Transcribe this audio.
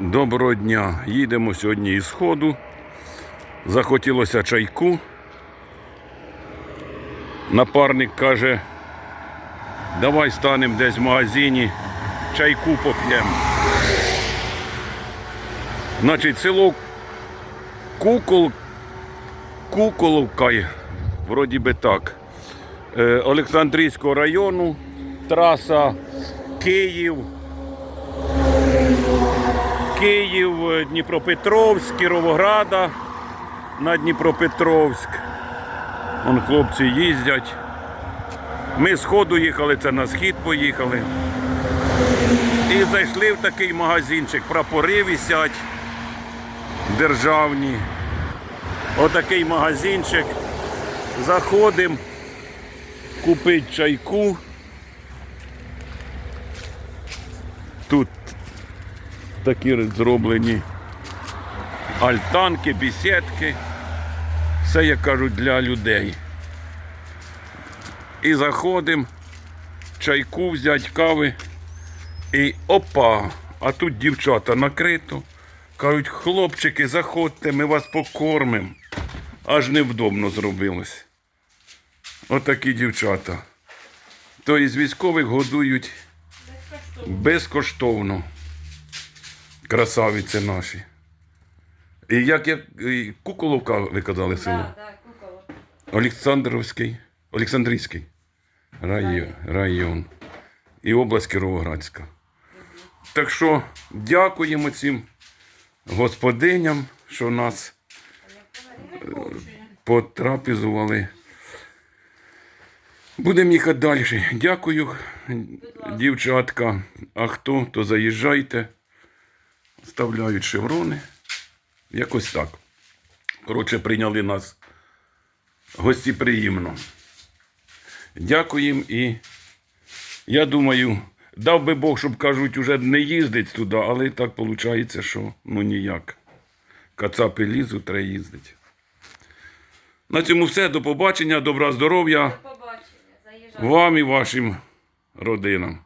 Доброго дня. Їдемо сьогодні із сходу. Захотілося чайку. Напарник каже, давай станемо десь в магазині, чайку поп'ємо. Значить, село Кукол, Куколовка, вроді би так. Е, Олександрійського району, траса Київ. Київ, Дніпропетровськ, Кіровограда на Дніпропетровськ. Вон хлопці їздять. Ми з ходу їхали, це на схід поїхали. І зайшли в такий магазинчик, прапори висять державні. Отакий магазинчик. Заходимо, купить чайку. Тут такі зроблені альтанки, бісідки. Все, як кажуть, для людей. І заходимо, чайку взяти, кави. І опа! А тут дівчата накрито. Кажуть, хлопчики, заходьте, ми вас покормимо. Аж невдобно зробилось. Отакі дівчата. То із військових годують безкоштовно. Красавиці наші. І як я і Куколовка, ви казали село? Так, так, куколо. Олександровський, Олександрійський район, район. І область Кіровоградська. Так що дякуємо цим господиням, що нас потрапізували. Будемо їхати далі. Дякую, дівчатка. А хто, то заїжджайте. Вставляють шеврони. Якось так. Коротше, прийняли нас гостеприємно. Дякуємо і я думаю, дав би Бог, щоб кажуть, уже не їздить туди, але так виходить, що ну ніяк. Кацапи лізуть, треба їздити. На цьому все. До побачення, добра здоров'я До побачення. Вам і вашим родинам.